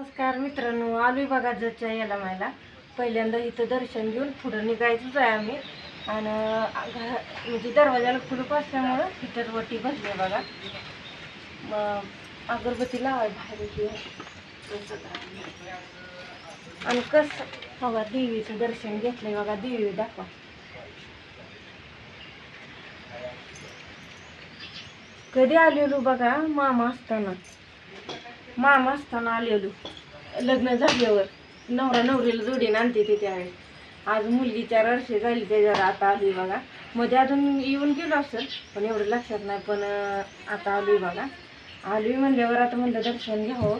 नमस्कार मित्रांनो आलोय बघा जच्या याला मायला. पहिल्यांदा इथं दर्शन घेऊन पुढं निघायचंच आहे आम्ही. आणि म्हणजे दरवाजाला कुलूप असल्यामुळं इथं वटी बसली बघा. मग अगरबत्ती लावाय बाहेर आणि कसं बघा देवीचं दर्शन घेतलंय बघा देवी दाखवा. कधी आलेलो बघा मामा असताना. मामा असताना आलेलो. लग्न झाल्यावर नवरा नवरीला जोडीनं आणते ते त्यावेळेस आज मुलगी चार वर्षे झाली त्याच्यावर आता आली बघा. मध्ये अजून येऊन गेलो असेल पण एवढं लक्षात नाही पण आता आली बघा. आली म्हणल्यावर आता म्हणलं दर्शन घ्यावं.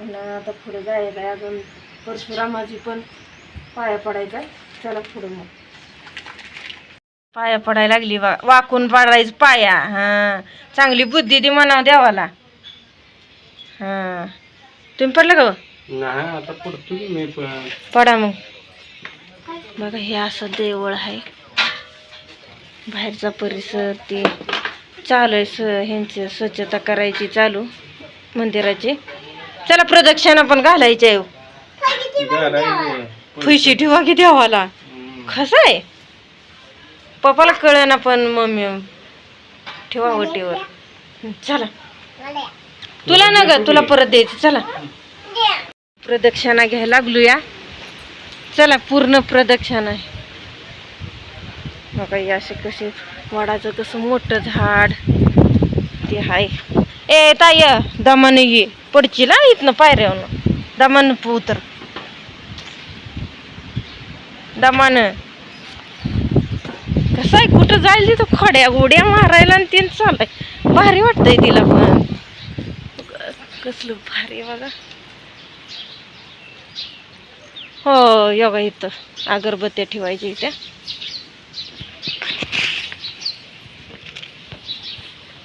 आणि आता पुढे जायचं आहे अजून. परशुरामाची पण पाया पडायचा चला पुढे मग. पाया पडायला लागली वा वाकून पडायचं पाया. हां. चांगली बुद्धी ती म्हणावं देवाला. हां. तुम्ही पडलं का नाही आता पडतो की मी पण पडा मग. बघा हे असं देवळ आहे. बाहेरचा परिसर ते चालू आहे स ह्यांची स्वच्छता करायची चालू मंदिराची. चला प्रदक्षिणा पण घालायची आहे. फुशी ठेवा की देवाला. कसं आहे? पप्पाला कळे ना पण मम्मी. ठेवा वटीवर चला. तुला ना ग तुला परत द्यायचं. चला. प्रदक्षिणा घ्यायला लागलूया. चला पूर्ण प्रदक्षिणा आहे. बघा या असे कसे वडाचं कसं मोठं झाड. ते हाय. ए ताय दमन ये पडची ना इथनं पायऱ्यावरनं. दमान उतर दमान. कसं आहे कुठं जाईल तिथं खड्या गोड्या मारायला आणि तीन चाललाय. भारी वाटतंय तिला पण. कसलं भारी बघा. हो योगा इथं. अगरबत्त्या ठेवायच्या इथे.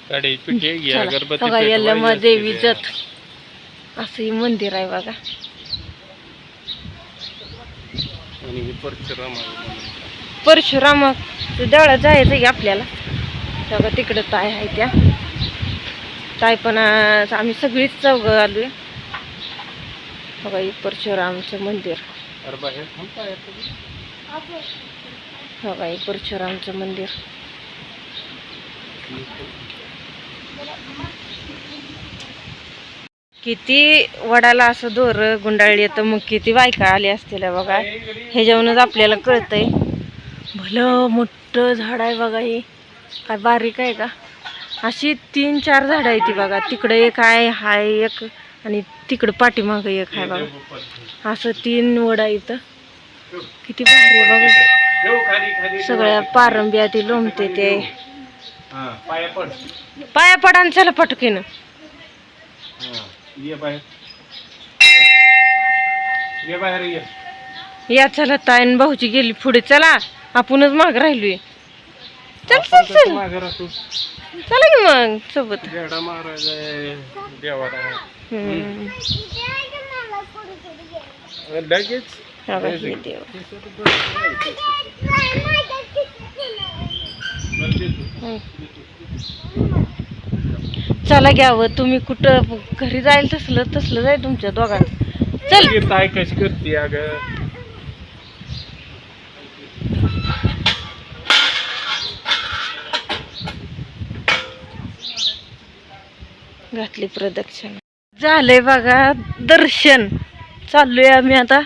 बघा पेटवायची यल्लमा असते देवी त्या. जत. असं हे मंदिर आहे बघा. परशुराम आहे. परशुराम देवळात जायचं की आपल्याला. बघा तिकडं ताय आहे त्या. ताय पण आम्ही सगळीच चौघ आलोय. बघा हे परशुरामचं मंदिर. अरे हो बाहेर परशुरामचं मंदिर. किती वडाला असं दोर गुंडाळली तर मग किती बायका आली असतील बघा. ह्याच्यावरूनच आपल्याला कळतंय. भलं मोठं झाड आहे बघा हे. काय बारीक आहे का? अशी तीन चार झाडं आहे ती बघा. तिकडे एक आहे हाय एक. आणि तिकडं पाठीमागं एक आहे बघा. असं तीन वड आहे इथं. किती भारी बघा. सगळ्या पारंब्या ती लोंबते ते. पाया पड पडा आणि चला पटकेन या चला ताईन भाऊची गेली पुढे. चला आपणच माग राहिलोय. चल चल चल. राहतो चला की मग सोबत जेडा महाराज आहे, देवाला हम्म. लगेच हा बघ, हे देव. हम्म. चला घ्यावं तुम्ही कुठं घरी जाईल तसलं तसलं जाईल तुमच्या दोघांचं चल ये ताय कशी करते अगं घातली प्रदक्षिणा. झालंय बघा दर्शन. चाललोय आम्ही आता.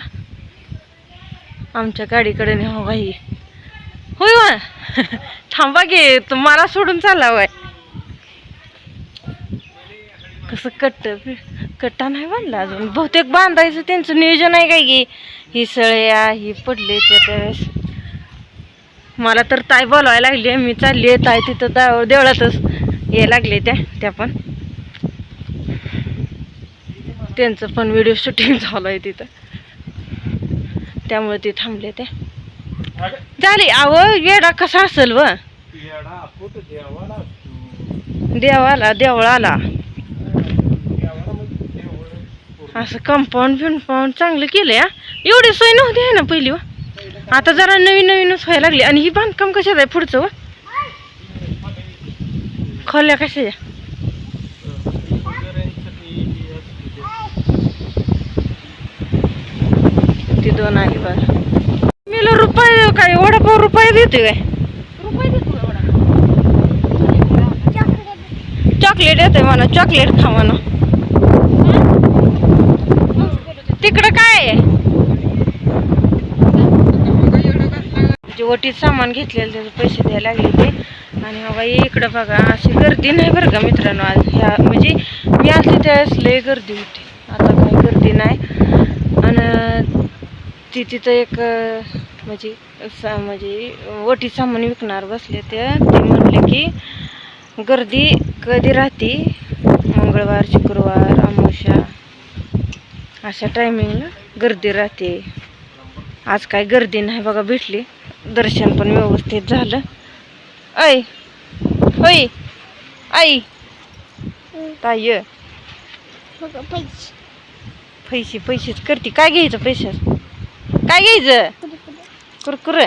आमच्या गाडीकडे नेहो बाई. होय वा थांबा गे तुम्हाला सोडून चालला वाय कसं कट्ट कट्टा नाही बांधला अजून? बहुतेक बांधायचं त्यांचं नियोजन आहे काय की? ही सळ्या ही पडले त्या त्यावेळेस. मला तर ताई बोलवायला लागली मी चालली आहे ताई तिथं देवळातच. ये लागले त्या त्या पण. त्यांचं पण व्हिडिओ शूटिंग झालं आहे तिथं. त्यामुळे ते थांबले ते. झाली आव वेडा कसा असेल व? येडा देवाला देवळाला. असं कंपाऊंड बिंपाऊंड चांगलं केलंय हा? एवढी सोय नव्हती आहे ना पहिली व? आता जरा नवीन नवीनच व्हायला लागली. आणि ही बांधकाम कशात आहे पुढचं व? खोल्या कशाच्या शेतकऱ्यांसाठी हे असते ते. दोन आली बघा मीला रुपये काय वडापाव रुपये देते काय? रुपये देतो एवढा. चॉकलेट येते म्हणा चॉकलेट खा म्हणा. तिकडं काय आहे? जे ओटीत सामान घेतलेलं त्याचे पैसे द्यायला लागले ते आणि बाबा इकडं बघा अशी गर्दी नाही बरं का मित्रांनो आज. ह्या म्हणजे मी आली त्यावेळेस लय गर्दी होती. आता काही गर्दी नाही. आणि ती तिथं एक म्हणजे सा म्हणजे ओटीत सामान विकणार बसले ते. म्हणले की गर्दी कधी राहते? मंगळवार शुक्रवार अमावस्या. अशा टायमिंगला गर्दी राहते. आज काय गर्दी नाही बघा भेटली. दर्शन पण व्यवस्थित झालं. ऐ होय. आई. ताय पैसे. पैसेच करते. काय घ्यायचं पैशाच काय घ्यायचं कुरकुर